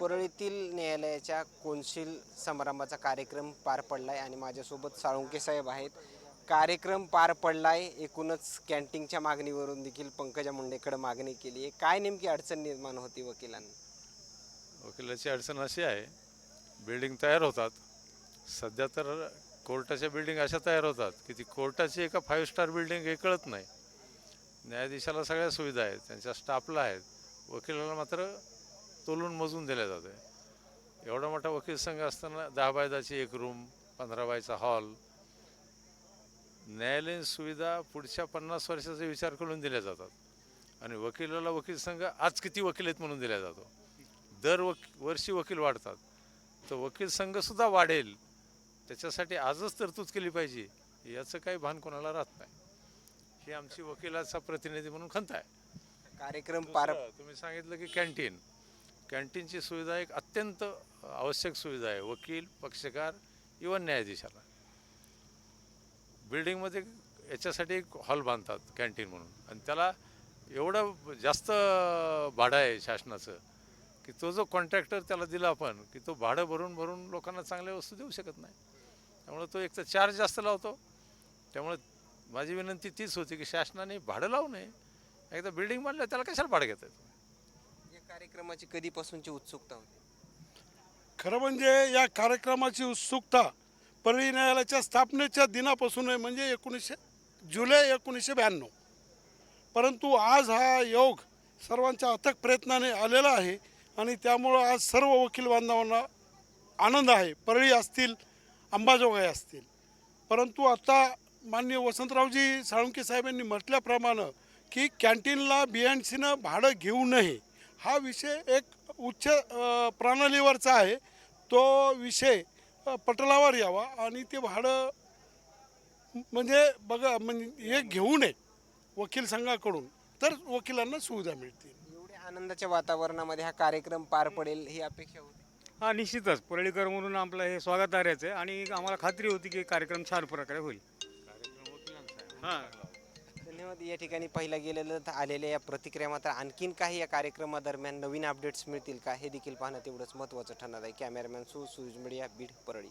परळीतील न्यायालयाच्या कौन्सिल समारंभाचा कार्यक्रम पार पडलाय आणि माझ्यासोबत साळुंके साहेब आहेत. कार्यक्रम पार पडलाय एकूणच कॅन्टीनच्या मागणीवरून देखील पंकजा मुंडेकडे मागणी केली आहे. काय नेमकी अडचण निर्माण होती वकिलांना? वकिलाची अडचण अशी आहे बिल्डिंग तयार होतात. सध्या तर कोर्टाच्या बिल्डिंग अशा तयार होतात की ती कोर्टाची एका फाईव्ह स्टार बिल्डिंग हे कळत नाही. न्यायाधीशाला सगळ्या सुविधा आहेत त्यांच्या स्टाफला आहेत. वकिलाला मात्र तोलून मोजून दिल्या जाते. एवढा मोठा वकील संघ असताना दहा बाय दहाची एक रूम पंधरा बायचा हॉल न्यायालयीन सुविधा पुढच्या पन्नास वर्षाचा विचार करून दिल्या जातात. आणि वकिलाला वकील संघ आज किती वकील आहेत म्हणून दिला जातो. दर वक वर्षी वकील वाढतात. तर वकील संघसुद्धा वाढेल. त्याच्यासाठी आजच तरतूद केली पाहिजे. याचं काही भान कोणाला राहत नाही. ही आमची वकिलाचा प्रतिनिधी म्हणून खंत आहे. कार्यक्रम पार तुम्ही सांगितलं की कॅन्टीन. कॅन्टीनची सुविधा एक अत्यंत आवश्यक सुविधा आहे. वकील पक्षकार इवन न्यायाधीशाला. बिल्डिंगमध्ये याच्यासाठी एक हॉल बांधतात कॅन्टीन म्हणून. आणि त्याला एवढं जास्त भाडं आहे शासनाचं की तो जो कॉन्ट्रॅक्टर त्याला दिला आपण की तो भाडं भरून भरून लोकांना चांगल्या वस्तू देऊ शकत नाही. त्यामुळे तो एक तर चार्ज जास्त लावतो. त्यामुळे माझी विनंती तीच होती की शासनाने भाडं लावू नये. एकदा बिल्डिंग बांधलं त्याला कशाला भाडं घेतात या कार्यक्रमाची कधीपासूनची उत्सुकता होती? खरं म्हणजे या कार्यक्रमाची उत्सुकता परळी न्यायालयाच्या स्थापनेच्या दिनापासून आहे म्हणजे एकोणीसशे जुलै एकोणीसशे ब्याण्णव. परंतु आज हा योग सर्वांच्या अथक प्रयत्नाने आलेला आहे आणि त्यामुळं आज सर्व वकील बांधवांना आनंद आहे. परळी असतील अंबाजोगाई असतील. परंतु आता माननीय वसंतरावजी साळुंके साहेबांनी म्हटल्याप्रमाणे की कॅन्टीनला बी एन सीनं भाडं घेऊ नये. हा विषय एक उच्च प्रणालीवरचा आहे. तो विषय पटलावर यावा आणि ते भाडं म्हणजे बघा म्हणजे हे घेऊ नये वकील संघाकडून तर वकिलांना सुविधा मिळतील. एवढ्या आनंदाच्या वातावरणामध्ये हा कार्यक्रम पार पडेल ही अपेक्षा होती. हा निश्चितच. परळीकर म्हणून आपलं हे स्वागतार्हच आहे आणि आम्हाला खात्री होती की कार्यक्रम छान प्रकारे होईल. हां. धन्यवाद. या ठिकाणी पाहिलं गेलेलं तर आलेल्या या प्रतिक्रिया मात्र आणखीन काही या कार्यक्रमादरम्यान नवीन अपडेट्स मिळतील का हे देखील पाहणं तेवढंच महत्त्वाचं ठरणार आहे. कॅमेरामॅन सु सुज मीडिया बीड परळी.